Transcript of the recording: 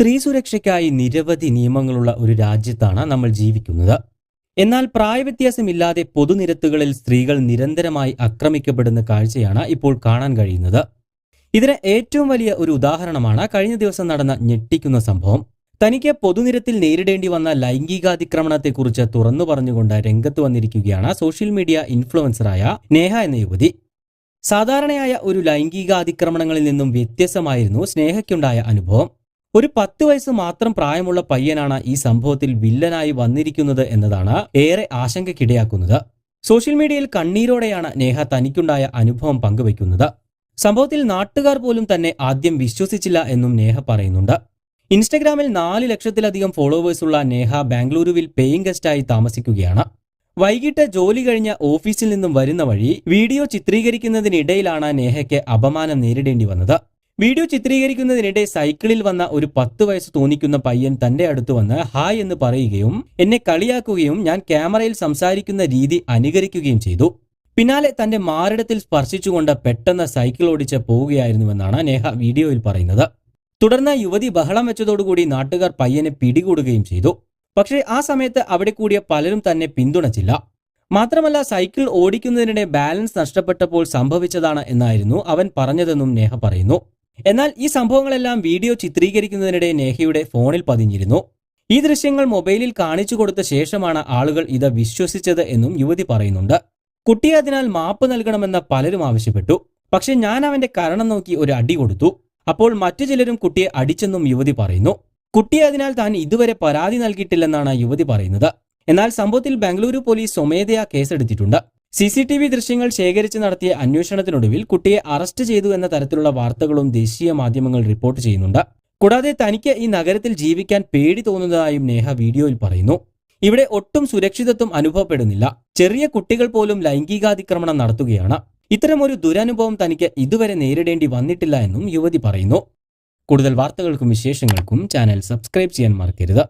സ്ത്രീ സുരക്ഷയ്ക്കായി നിരവധി നിയമങ്ങളുള്ള ഒരു രാജ്യത്താണ് നമ്മൾ ജീവിക്കുന്നത്. എന്നാൽ പ്രായവ്യത്യാസമില്ലാതെ പൊതുനിരത്തുകളിൽ സ്ത്രീകൾ നിരന്തരമായി ആക്രമിക്കപ്പെടുന്ന കാഴ്ചയാണ് ഇപ്പോൾ കാണാൻ കഴിയുന്നത്. ഇതിന് ഏറ്റവും വലിയ ഒരു ഉദാഹരണമാണ് കഴിഞ്ഞ ദിവസം നടന്ന ഞെട്ടിക്കുന്ന സംഭവം. തനിക്ക് പൊതുനിരത്തിൽ നേരിടേണ്ടി വന്ന ലൈംഗികാതിക്രമണത്തെക്കുറിച്ച് തുറന്നു പറഞ്ഞുകൊണ്ട് രംഗത്ത് വന്നിരിക്കുകയാണ് സോഷ്യൽ മീഡിയ ഇൻഫ്ലുവൻസറായ നേഹ എന്ന യുവതി. സാധാരണയായ ഒരു ലൈംഗികാതിക്രമണങ്ങളിൽ നിന്നും വ്യത്യസ്തമായിരുന്നു സ്നേഹയ്ക്കുണ്ടായ അനുഭവം. ഒരു പത്ത് വയസ്സ് മാത്രം പ്രായമുള്ള പയ്യനാണ് ഈ സംഭവത്തിൽ വില്ലനായി വന്നിരിക്കുന്നത് എന്നതാണ് ഏറെ ആശങ്കക്കിടയാക്കുന്നത് സോഷ്യൽ മീഡിയയിൽ കണ്ണീരോടെയാണ് നേഹ തനിക്കുണ്ടായ അനുഭവം പങ്കുവയ്ക്കുന്നത്. സംഭവത്തിൽ നാട്ടുകാർ പോലും തന്നെ ആദ്യം വിശ്വസിച്ചില്ല എന്നും നേഹ പറയുന്നുണ്ട്. ഇൻസ്റ്റഗ്രാമിൽ നാല് ലക്ഷത്തിലധികം ഫോളോവേഴ്സുള്ള നേഹ ബാംഗ്ലൂരുവിൽ പേയിങ് ഗസ്റ്റായി താമസിക്കുകയാണ്. വൈകിട്ട് ജോലി കഴിഞ്ഞ ഓഫീസിൽ നിന്നും വരുന്ന വഴി വീഡിയോ ചിത്രീകരിക്കുന്നതിനിടയിലാണ് നേഹയ്ക്ക് അപമാനം നേരിടേണ്ടി വന്നത്. വീഡിയോ ചിത്രീകരിക്കുന്നതിനിടെ സൈക്കിളിൽ വന്ന ഒരു പത്ത് വയസ്സ് തോന്നിക്കുന്ന പയ്യൻ തന്റെ അടുത്ത് വന്ന് ഹായ് എന്ന് പറയുകയും എന്നെ കളിയാക്കുകയും ഞാൻ ക്യാമറയിൽ സംസാരിക്കുന്ന രീതി അനുകരിക്കുകയും ചെയ്തു. പിന്നാലെ തന്റെ മാറിടത്തിൽ സ്പർശിച്ചുകൊണ്ട് പെട്ടെന്ന് സൈക്കിൾ ഓടിച്ച് പോവുകയായിരുന്നുവെന്നാണ് നേഹ വീഡിയോയിൽ പറയുന്നത്. തുടർന്ന് യുവതി ബഹളം വെച്ചതോടുകൂടി നാട്ടുകാർ പയ്യനെ പിടികൂടുകയും ചെയ്തു. പക്ഷേ ആ സമയത്ത് അവിടെ കൂടിയ പലരും തന്നെ പിന്തുണച്ചില്ല. മാത്രമല്ല സൈക്കിൾ ഓടിക്കുന്നതിനിടെ ബാലൻസ് നഷ്ടപ്പെട്ടപ്പോൾ സംഭവിച്ചതാണ് എന്നായിരുന്നു അവൻ പറഞ്ഞതെന്നും നേഹ പറയുന്നു. എന്നാൽ ഈ സംഭവങ്ങളെല്ലാം വീഡിയോ ചിത്രീകരിക്കുന്നതിനിടെ നേഹയുടെ ഫോണിൽ പതിഞ്ഞിരുന്നു. ഈ ദൃശ്യങ്ങൾ മൊബൈലിൽ കാണിച്ചു കൊടുത്ത ശേഷമാണ് ആളുകൾ ഇത് വിശ്വസിച്ചത് എന്നും യുവതി പറയുന്നുണ്ട്. കുട്ടിയെ അതിനാൽ മാപ്പ് നൽകണമെന്ന് പലരും ആവശ്യപ്പെട്ടു. പക്ഷെ ഞാൻ അവന്റെ കരണം നോക്കി ഒരു അടി കൊടുത്തു. അപ്പോൾ മറ്റു ചിലരും കുട്ടിയെ അടിച്ചെന്നും യുവതി പറയുന്നു. കുട്ടിയെ അതിനാൽ താൻ ഇതുവരെ പരാതി നൽകിയിട്ടില്ലെന്നാണ് യുവതി പറയുന്നത്. എന്നാൽ സംഭവത്തിൽ ബംഗളൂരു പോലീസ് സ്വമേധയാ കേസെടുത്തിട്ടുണ്ട്. സി സി ടി വി ദൃശ്യങ്ങൾ ശേഖരിച്ച് നടത്തിയ അന്വേഷണത്തിനൊടുവിൽ കുട്ടിയെ അറസ്റ്റ് ചെയ്തു എന്ന തരത്തിലുള്ള വാർത്തകളും ദേശീയ മാധ്യമങ്ങൾ റിപ്പോർട്ട് ചെയ്യുന്നുണ്ട്. കൂടാതെ തനിക്ക് ഈ നഗരത്തിൽ ജീവിക്കാൻ പേടി തോന്നുന്നതായും നേഹ വീഡിയോയിൽ പറയുന്നു. ഇവിടെ ഒട്ടും സുരക്ഷിതത്വം അനുഭവപ്പെടുന്നില്ല. ചെറിയ കുട്ടികൾ പോലും ലൈംഗികാതിക്രമണം നടത്തുകയാണ്. ഇത്തരമൊരു ദുരനുഭവം തനിക്ക് ഇതുവരെ നേരിടേണ്ടി വന്നിട്ടില്ല എന്നും യുവതി പറയുന്നു. കൂടുതൽ വാർത്തകൾക്കും വിശേഷങ്ങൾക്കും ചാനൽ സബ്സ്ക്രൈബ് ചെയ്യാൻ മറക്കരുത്.